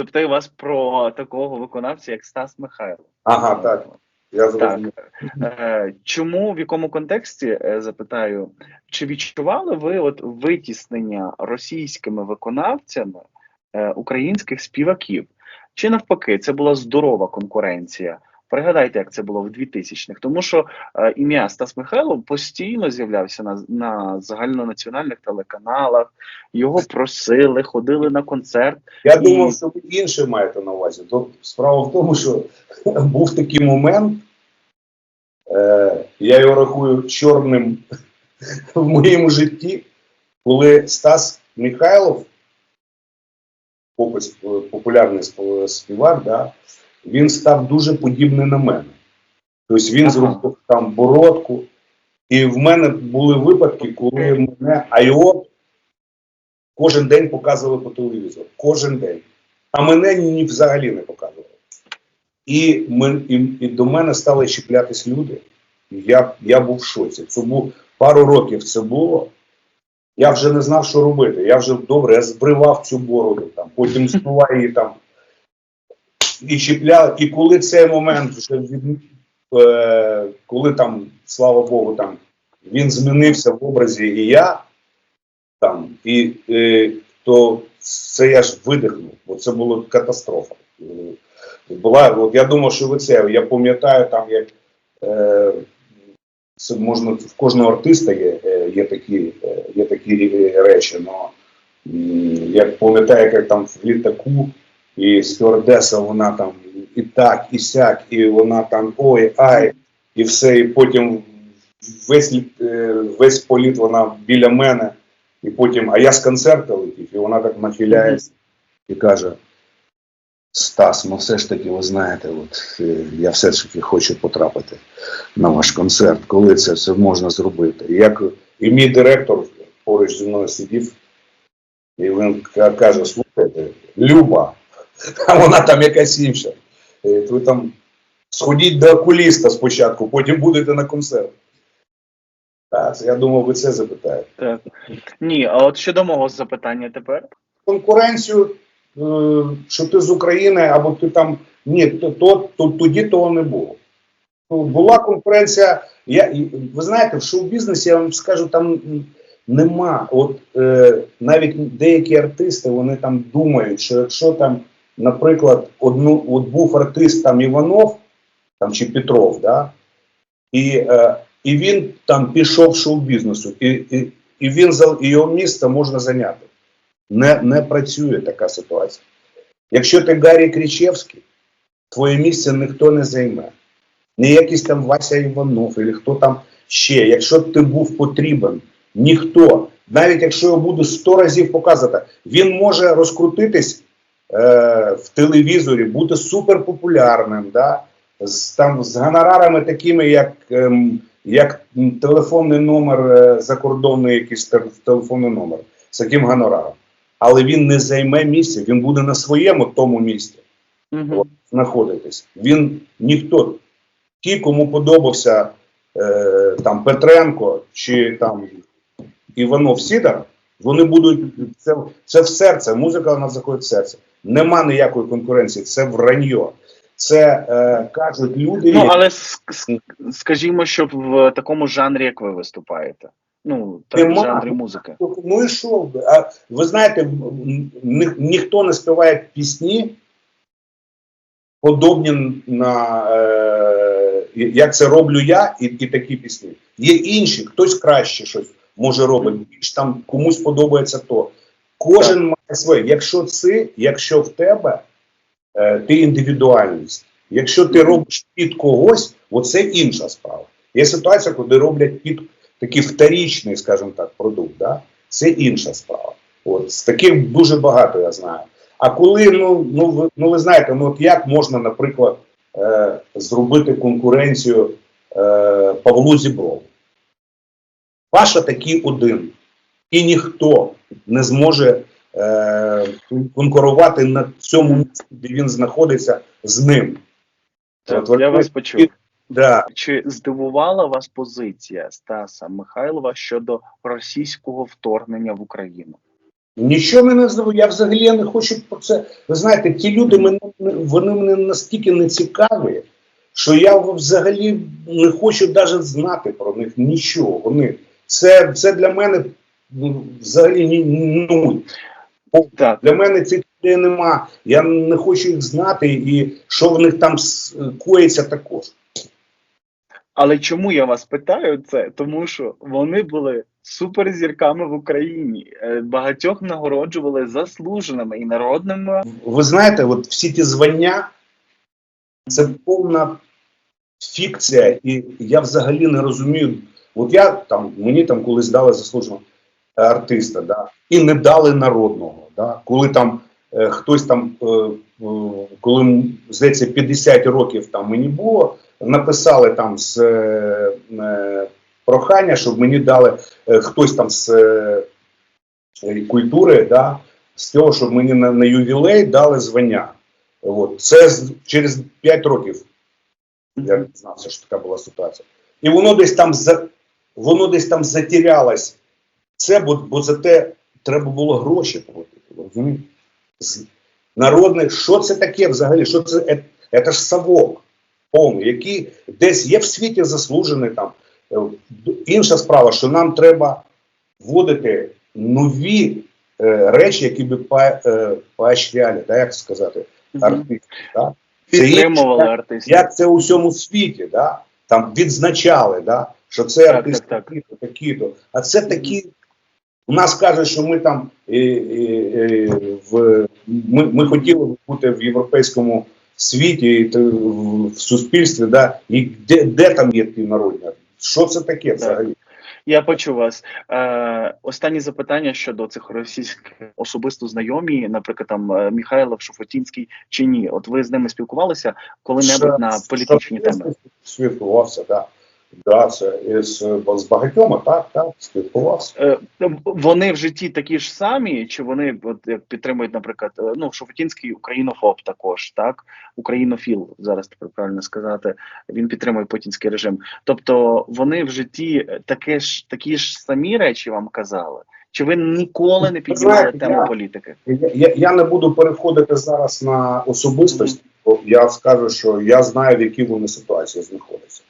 запитаю вас про такого виконавця, як Стас Михайло. Ага, так. Я Так. зрозумів. Е, Чому в якому контексті е, запитаю, чи відчували ви от витіснення російськими виконавцями е, українських співаків? Чи навпаки, це була здорова конкуренція? Пригадайте, як це було в 2000-х. Тому що е, ім'я Стас Михайлов постійно з'являвся на, на загальнонаціональних телеканалах, його просили, ходили на концерт. Я І- думав, що ви інше маєте на увазі. Тобто справа в тому, що був такий момент, е, я його рахую чорним в моєму житті, коли Стас Михайлов, е, популярний сп- співак, да, він став дуже подібний на мене. Тобто він Ага. зробив там бородку. І в мене були випадки, коли мене, а його кожен день показували по телевізору. Кожен день. А мене ні взагалі не показували. І, ми, і, і до мене стали чіплятись люди. Я, я був в шоці. Це був пару років це було. Я вже не знав, що робити. Я вже добре, я збривав цю бороду, там, потім змивав її там. І чіпляв. І коли цей момент вже від, е, коли там, слава Богу, там він змінився в образі і я там, і е, то це я ж видихнув, бо це була катастрофа. Була, от я думав, що ви це. Я пам'ятаю, там як е, це можна в кожного артиста є, е, є такі, е, є такі речі. Но, м, я пам'ятаю, як там в літаку, і стюардеса, вона там і так, і сяк, і вона там ой, ай, і все, і потім весь, е, весь політ вона біля мене, і потім, а я з концерту летів, і вона так нахиляється і каже: Стас, ну все ж таки, ви знаєте, от е, я все ж таки хочу потрапити на ваш концерт, коли це все можна зробити. Як, і мій директор поруч зі мною сидів, і він каже: слухайте, Люба, а вона там якась інша. Е, Ви там сходіть до окуліста спочатку, потім будете на концерт. Так, я думав, ви це запитаєте. Так. Ні, а от щодо мого запитання тепер. Конкуренцію, е, що ти з України, або ти там. Ні, то, то, то тоді того не було. Ну, Була конкуренція. Я, ви знаєте, в шоу-бізнесі, я вам скажу, там нема. От е, навіть деякі артисти вони там думають, що якщо там, наприклад, одну, от був артист там Іванов там, чи Петров, да, і, е, і він там пішов шоу-бізнесу, і, і, і він і його місце можна зайняти. Не, не працює така ситуація. Якщо ти Гаррі Кричевський, твоє місце ніхто не займе. Не якийсь там Вася Іванов, або хто там ще. Якщо ти був потрібен, ніхто, навіть якщо його буде 100 разів показувати, він може розкрутитись е, в телевізорі, бути суперпопулярним, да? з, там, з гонорарами такими, як, ем, як телефонний номер е, закордонний, якийсь телефонний номер, з таким гонораром. Але він не займе місце, він буде на своєму тому місці Угу. знаходитись. Він ніхто, ті, кому подобався е, там Петренко чи там Іванов Сідор, вони будуть це, це в серце. Музика вона заходить в серце. Нема ніякої конкуренції, це враньо. Це е, кажуть люди. Ну, але скажімо, що в такому жанрі, як ви виступаєте. Ну, так, жанрі музики. Ну і що? А ви знаєте, ні, ніхто не співає пісні, подобні на е, як це роблю я, і, і такі пісні. Є інші, хтось краще щось може робити, більш там комусь подобається то. Кожен своє. Якщо це, якщо в тебе е, ти індивідуальність, якщо ти робиш під когось, оце інша справа. Є ситуація, коли роблять під такий вторічний, скажімо так, продукт. Да? Це інша справа. От з таких дуже багато я знаю. А коли ну ну ви ну ви знаєте, ну от як можна, наприклад, е, зробити конкуренцію е, Павлу Зіброву? Паша такий один, і ніхто не зможе е, конкурувати на цьому місці, де він знаходиться з ним. Так, От, я вас почув. Да. Чи здивувала вас позиція Стаса Михайлова щодо російського вторгнення в Україну? Нічого мене зробив, я взагалі не хочу про це. Ви знаєте, ті люди мене вони мене настільки не цікаві, що я взагалі не хочу навіть знати про них нічого. Вони це, це для мене ну, взагалі ні, нуль. Так. Для мене цих людей нема. Я не хочу їх знати, і що в них там коїться також. Але чому я вас питаю це? Тому що вони були суперзірками в Україні. Е, Багатьох нагороджували заслуженими і народними. Ви знаєте, от всі ті звання це повна фікція, і я взагалі не розумію. От я там мені там колись дали заслуженого артиста, да, і не дали народного. Да, коли там е, хтось там, е, е, коли здається, 50 років там мені було, написали там з е, е, прохання, щоб мені дали е, хтось там з е, е, культури, да, з цього, щоб мені на, на ювілей дали звання. От. Це з- через 5 років я дізнався, що така була ситуація. І воно десь там за воно десь там затерялось. Це, бо, бо за те треба було гроші платити. Розумієте? З що це таке взагалі? Що це? Е, Це ж совок повний, який десь є в світі заслужений там. Е, Інша справа, що нам треба вводити нові е, речі, які би па- е, поощряли, да, як сказати, Мгм. артистів. Да? Підтримували артистів. як це у всьому світі, да? там відзначали, да? що це артисти так, так. такі-то, такі-то. А це такі. У нас кажуть, що ми там е, е, е, в ми, ми хотіли бути в європейському світі, і в, суспільстві, да? і де, де там є ті народні? Що це таке взагалі? Я почув вас. Е, останні запитання щодо цих російських особисто знайомі, наприклад, там е, Михайлов, Шуфотінський чи ні. От ви з ними спілкувалися коли-небудь на політичні теми? Спілкувався, так. Да, це із, з багатьома, так, так, спілкувався. Е, Вони в житті такі ж самі, чи вони от як підтримують, наприклад, е, ну Шуфутінський українофоб також, так українофіл зараз тепер правильно сказати. Він підтримує путінський режим. Тобто вони в житті таке ж такі ж самі речі вам казали? Чи ви ніколи не піднімали тему я- політики? Я, я, я не буду переходити зараз на особистості, бо я скажу, що я знаю, в якій вони ситуації знаходяться.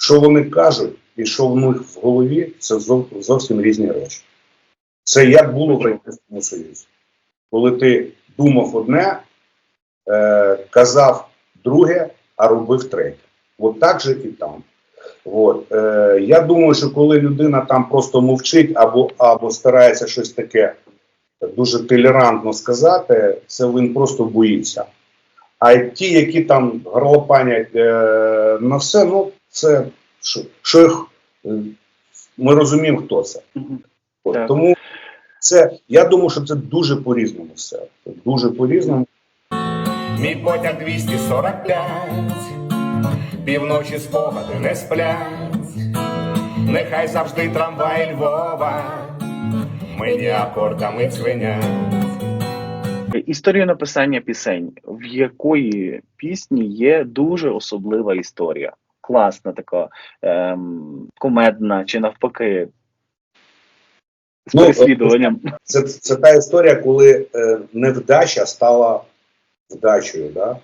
Що вони кажуть і що в них в голові, це зовсім різні речі. Це як було в Радянському Союзі. Коли ти думав одне, е, казав друге, а робив третє. От так же і там. От. Е, я думаю, що коли людина там просто мовчить або, або старається щось таке дуже толерантно сказати, це він просто боїться. А ті, які там горлопанять е, на все, ну це що, що їх, е, ми розуміємо, хто це. От, Так. тому це, я думаю, що це дуже по-різному все. Дуже по-різному. Мій потяг 245, півночі спогади не сплять, нехай завжди трамвай Львова, мені акордами дзвенять. Історію написання пісень, в якої пісні є дуже особлива історія. Класна така, ем, комедна чи навпаки. З Ну, переслідуванням. Це, це та історія, коли е, невдача стала вдачею. Да?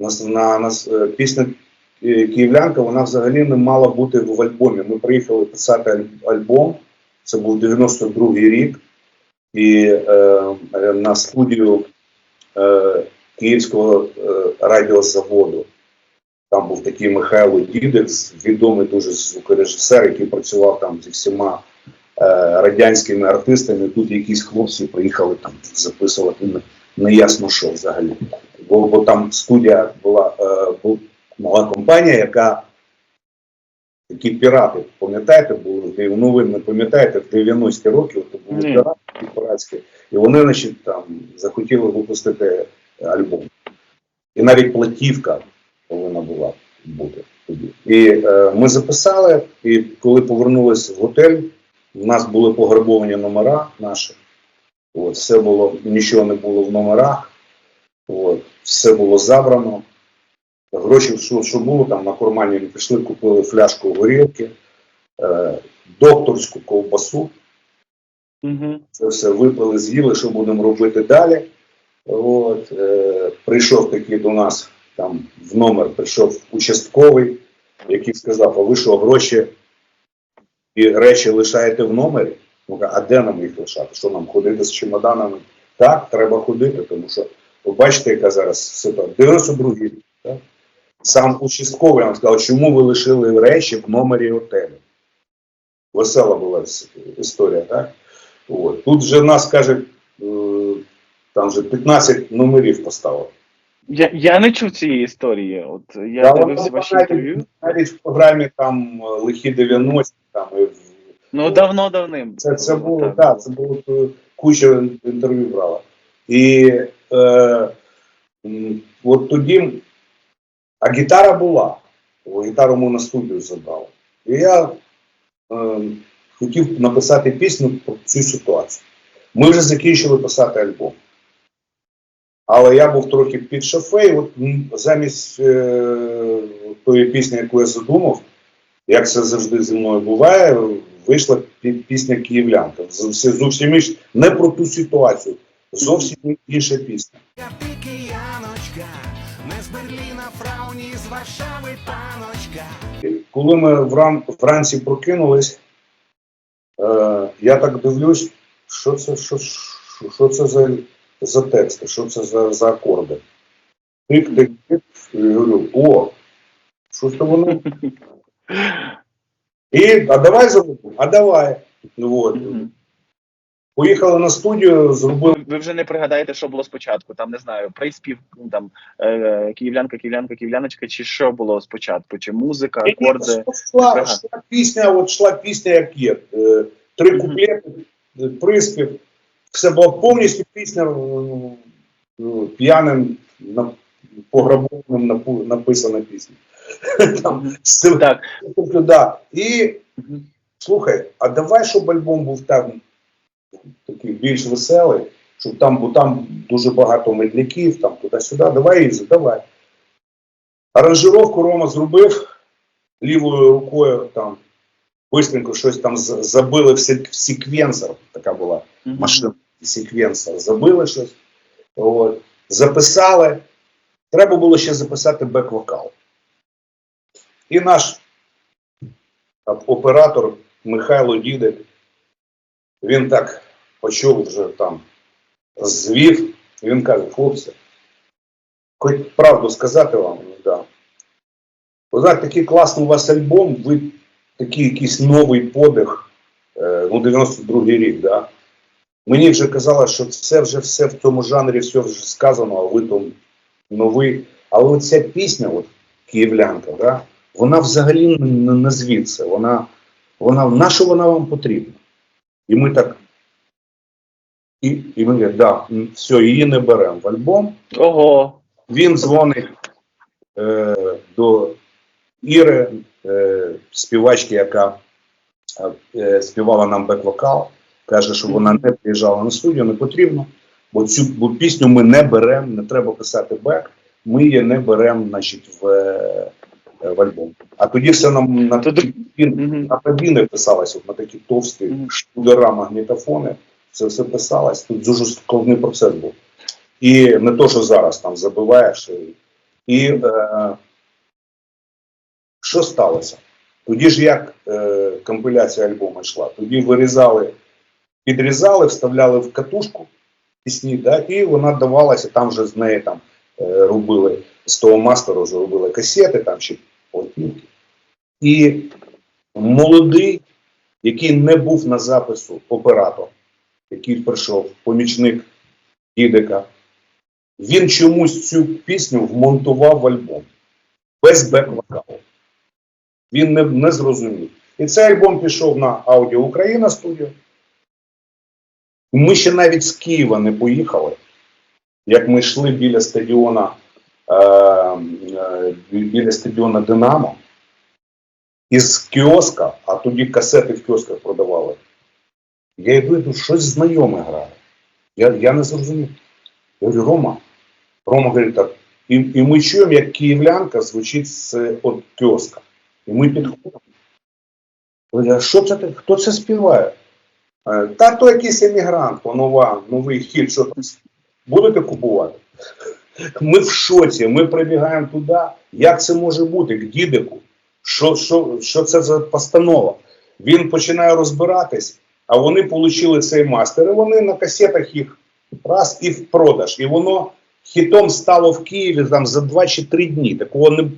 Нас, на, нас, е, пісня е, Київлянка вона взагалі не мала бути в альбомі. Ми приїхали писати аль- альбом, це був 92-й рік, і е, на студію е, Київського е, радіозаводу. Там був такий Михайло Дідець, відомий дуже звукорежисер, який працював там зі всіма е, радянськими артистами. Тут якісь хлопці приїхали там записувати не- неясно що взагалі. Бо, бо там студія була, е, бу- була компанія, яка такі пірати, пам'ятаєте, були ну ви не пам'ятаєте, в 90-ті роки то були Ні. пірати піратські, і вони, значить, там захотіли випустити альбом. І навіть платівка повинна була бути тоді. І е, ми записали, і коли повернулися в готель, у нас були пограбовані номера наші. От, все було, нічого не було в номерах, от, все було забрано. Гроші, що, що було там на кармані, пішли, купили фляжку горілки, е, докторську ковбасу, Угу. Це все випили, з'їли, що будемо робити далі. От, е, прийшов такий до нас там в номер, прийшов участковий, який сказав: а ви що, гроші і речі лишаєте в номері? Ну, а де нам їх лишати? Що нам ходити з чемоданами? Так, треба ходити, тому що ви бачите, яка зараз ситуація. 92 рік. Сам участковий нам сказав, чому ви лишили речі в номері готелю. Весела була історія, так? От. Тут вже нас кажуть, е, там вже 15 номерів поставили. Я, я не чув цієї історії. От я Та дивився ваші інтерв'ю. Навіть в програмі там е, лихі 90 там і Ну давно давним. це, це було, Так. так, це було куча інтерв'ю брала. І е, от тоді, а гітара була. Гітару ми на студію забрали. І я е, хотів написати пісню про цю ситуацію. Ми вже закінчили писати альбом. Але я був трохи під шофей, от замість е, тої пісні, яку я задумав, як це завжди зі мною буває, вийшла пі- пісня Київлянка. Зовсім інш- не про ту ситуацію, зовсім інша пісня. Я ти кияночка, не з Берліна, фрау, з Варшави, паночка. Коли ми вран, вранці прокинулись, е, я так дивлюсь, що це, що, що, що це за, за тексти, що це за, за акорди. Тик, тик, тик, і говорю, о, що це воно? І, а давай зробимо, а давай. Ну, от. Поїхали на студію, зробили Ви вже не пригадаєте, що було спочатку. Там не знаю, приспів, ну, там е, київлянка, київлянка, київляночка, чи що було спочатку? Чи музика, акорди? Шла, Ага. шла пісня, от шла пісня, як є. Е, Три куплети, приспів. Все було повністю пісня е, е, п'яним, пограбованим написана пісня. Там, Так. тобто, да. І слухай, а давай, щоб альбом був там такий більш веселий, щоб там, бо там дуже багато медляків, там туди-сюди, давай Іза, давай. Аранжировку Рома зробив лівою рукою там. Бистренько щось там забили в секвенсор, така була Машина, секвенсор, забили щось, от, записали. Треба було ще записати бек-вокал. І наш оператор Михайло Дідик, він так почув вже там, звів, він каже, хлопці, хоч правду сказати вам, да. Ви знаєте, такий класний у вас альбом, ви такий якийсь новий подих, е, ну, 92-й рік, да? Мені вже казали, що це вже все в цьому жанрі, все вже сказано, а ви там новий. Але оця пісня, от київлянка, да, вона взагалі не, звідси. Вона, вона, на що вона вам потрібна? І ми так. І, і ми да, все, її не беремо в альбом. Ого. Він дзвонить е, до Іри, е, співачки, яка е, співала нам бек-вокал, каже, що вона не приїжджала на студію, не потрібно, бо цю бо пісню ми не беремо, не треба писати бек, ми її не беремо значить, в, е, в альбом. А тоді все нам на, Тоді- на кабіни писалось, от на такі товсті Мгм. штудера, магнітофони, це все писалось. Тут дуже складний процес був. І не то, що зараз там забиваєш. І, і е, що сталося? Тоді ж як е, компіляція альбому йшла? Тоді вирізали, підрізали, вставляли в катушку пісні, да, і вона давалася, там вже з неї там е, робили з того мастеру вже робили касети там чи платівки. І молодий, який не був на запису оператор, який прийшов, помічник Дідика, він чомусь цю пісню вмонтував в альбом без бек-вокалу. Він не, не зрозумів. І цей альбом пішов на Аудіо Україна студію. Ми ще навіть з Києва не поїхали. Як ми йшли біля стадіона, е, е, біля стадіона Динамо, із кіоска, а тоді касети в кіосках продавали. Я йду, йду, щось знайоме грає. Я, я не зрозумів. Я говорю, Рома. Рома говорить так. І, і ми чуємо, як київлянка звучить з от кіоска. І ми підходимо. Я що це? Хто це співає? Е, Та то якийсь емігрант, то нова, новий хід, що будете купувати? Ми в шоці, ми прибігаємо туди. Як це може бути? К дідику? Що, що, що це за постанова? Він починає розбиратись, а вони отримали цей мастер, і вони на касетах їх раз і в продаж. І воно хітом стало в Києві там за 2 чи 3 дні. Такого не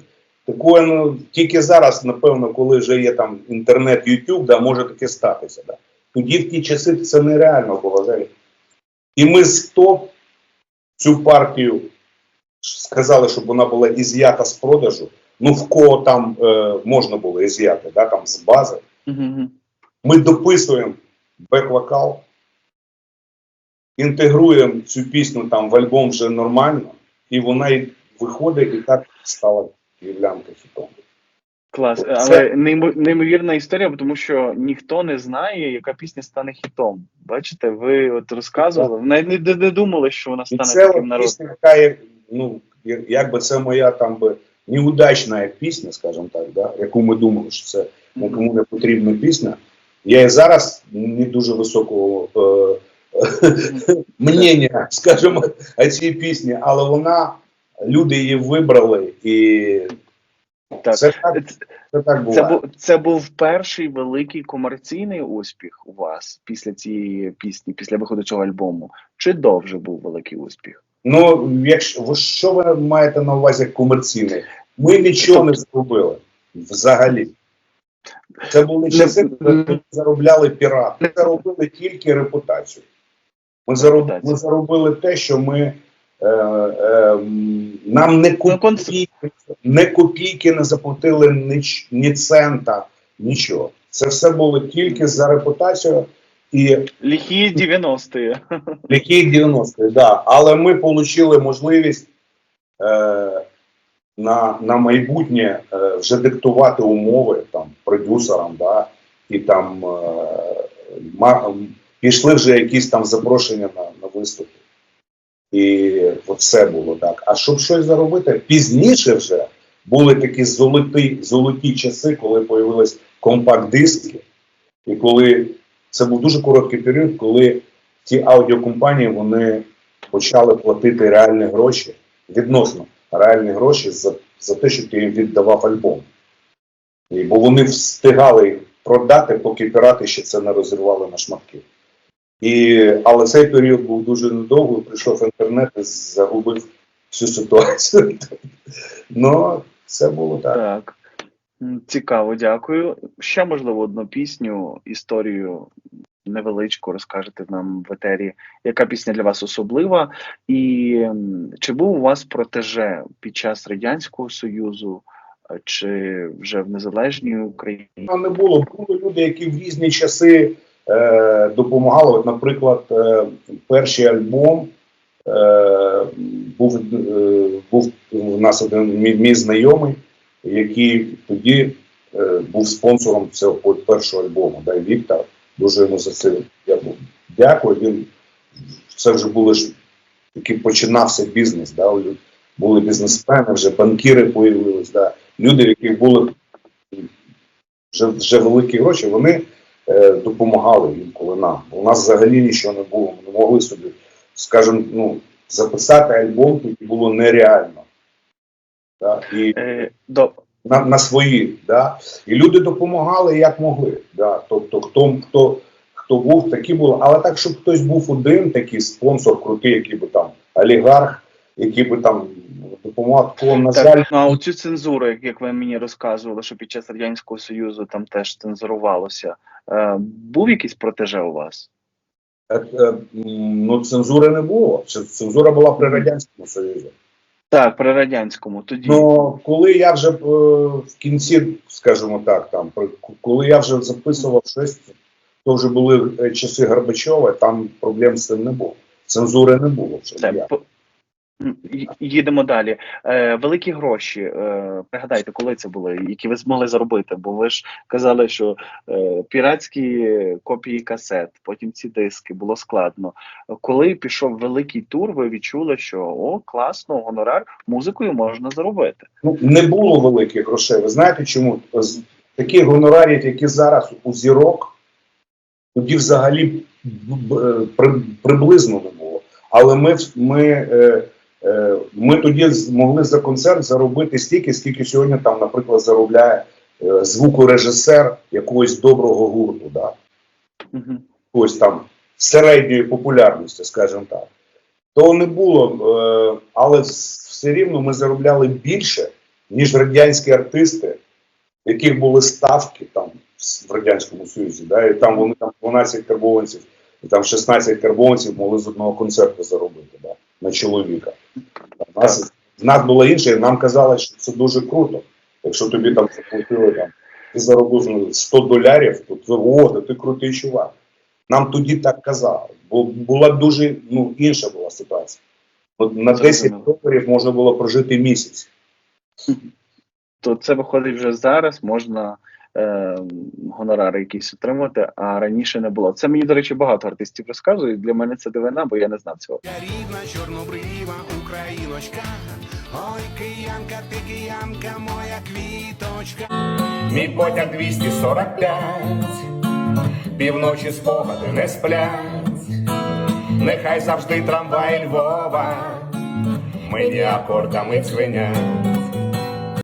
такого ну, тільки зараз, напевно, коли вже є там інтернет, YouTube, да, може таке статися. Да. Тоді в ті часи це нереально було. Да. І ми стоп цю партію сказали, щоб вона була із'ята з продажу. Ну, в кого там е, можна було із'яти, да, там з бази. Мгм. Ми дописуємо бек-вокал, інтегруємо цю пісню там в альбом вже нормально, і вона і виходить, і так стала київлянка хітом. Клас, Це- але неймовірна історія, тому що ніхто не знає, яка пісня стане хітом. Бачите, ви от розказували, навіть не, не думали, що вона стане це таким народом. пісня, яка є, ну, якби це моя там би неудачна пісня, скажімо так, да, яку ми думали, що це нікому не потрібна пісня. Я і зараз не дуже високого е, мнення, скажімо, о цій пісні, але вона, люди її вибрали, і Так. це так, Це, так це, був, це був перший великий комерційний успіх у вас після цієї пісні, після виходу цього альбому. Чи довже був великий успіх? Ну, якщо що ви маєте на увазі як комерційний? Ми нічого не зробили взагалі. Це були часи, коли ми заробляли пірати. Ми заробили тільки репутацію. Ми заробили, ми заробили те, що ми нам не Ну, копійки, не копійки не заплатили ні, ні цента, нічого. Це все було тільки за репутацію і Ліхі 90-ті. які 90 да. Але ми отримали можливість е, на, на майбутнє е, вже диктувати умови там продюсерам, да, і там е, ма, пішли вже якісь там запрошення на, на виступи. І це було так. А щоб щось заробити, пізніше вже були такі золоті, золоті часи, коли появились компакт-диски, і коли це був дуже короткий період, коли ті аудіокомпанії вони почали платити реальні гроші, відносно реальні гроші за, за те, що ти їм віддавав альбом. І, бо вони встигали їх продати, поки пірати ще це не розірвали на шматки. І, але цей період був дуже недовгий, прийшов інтернет і загубив всю ситуацію. Ну, це було так. Так. Цікаво, дякую. Ще, можливо, одну пісню, історію невеличку розкажете нам в етері. Яка пісня для вас особлива? І чи був у вас протеже під час Радянського Союзу, е, чи вже в незалежній Україні? Не було. Були люди, які в різні часи е, допомагали. От, наприклад, е, перший альбом е, був, е, був у нас один мій, знайомий, який тоді був спонсором цього першого альбому. Да, Віктор. Дуже йому за це я дякую. Він це вже були ж який починався бізнес. Да, були бізнесмени, вже банкіри появились, да, люди, в яких були вже, вже великі гроші, вони допомагали інколи нам. У нас взагалі нічого не було. Ми не могли собі, скажімо, ну, записати альбом тоді було нереально. Да? І Е, до, на, на свої. Да? І люди допомагали як могли. Да? Тобто, хто, хто, хто був, такі були. Але так, щоб хтось був один, такий спонсор крутий, який би там олігарх, який би там такого, на жаль, так, ну, а оцю цензуру, як, як ви мені розказували, що під час Радянського Союзу там теж цензурувалося. Е, був якийсь протеже у вас? Е, е, Ну, цензури не було. Цензура була при Радянському Союзі. Так, при радянському тоді. Ну, коли я вже е, в кінці, скажімо так, там, коли я вже записував щось, то вже були е, часи Горбачова, там проблем з цим не було. Цензури не було. Вже ї- їдемо далі. Е, великі гроші. Е, пригадайте, коли це були, які ви змогли заробити? Бо ви ж казали, що е, піратські копії касет, потім ці диски було складно. Коли пішов великий тур, ви відчули, що о, класно, гонорар, музикою можна заробити. Ну, не було великих грошей. Ви знаєте чому? Таких гонорарів, які зараз у зірок, Тоді взагалі приблизно не було. Але ми, ми, е, ми тоді змогли за концерт заробити стільки, скільки сьогодні там, наприклад, заробляє е, звукорежисер якогось доброго гурту. Да? Мгм. ось там середньої популярності, скажімо так. То не було, е, але все рівно ми заробляли більше, ніж радянські артисти, яких були ставки там в Радянському Союзі. Да? І там вони там 12 карбованців, і там 16 карбованців могли з одного концерту заробити да? На чоловіка. У нас, в нас було інше, і нам казали, що це дуже круто. Якщо тобі там заплатили там, ти заробив ну, 100 долярів, то це о, да ти крутий чувак. Нам тоді так казали, бо була дуже ну, інша була ситуація. От на 10 доларів можна було прожити місяць. То це виходить вже зараз, можна е, гонорари якісь отримати, а раніше не було. Це мені, до речі, багато артистів розказують. Для мене це дивина, бо я не знав цього. Я рідна чорнобрива україночка. Ой, киянка, ти киянка, моя квіточка. Мій потяг 245, півночі спогади не сплять, нехай завжди трамвай Львова, мені акордами дзвенять.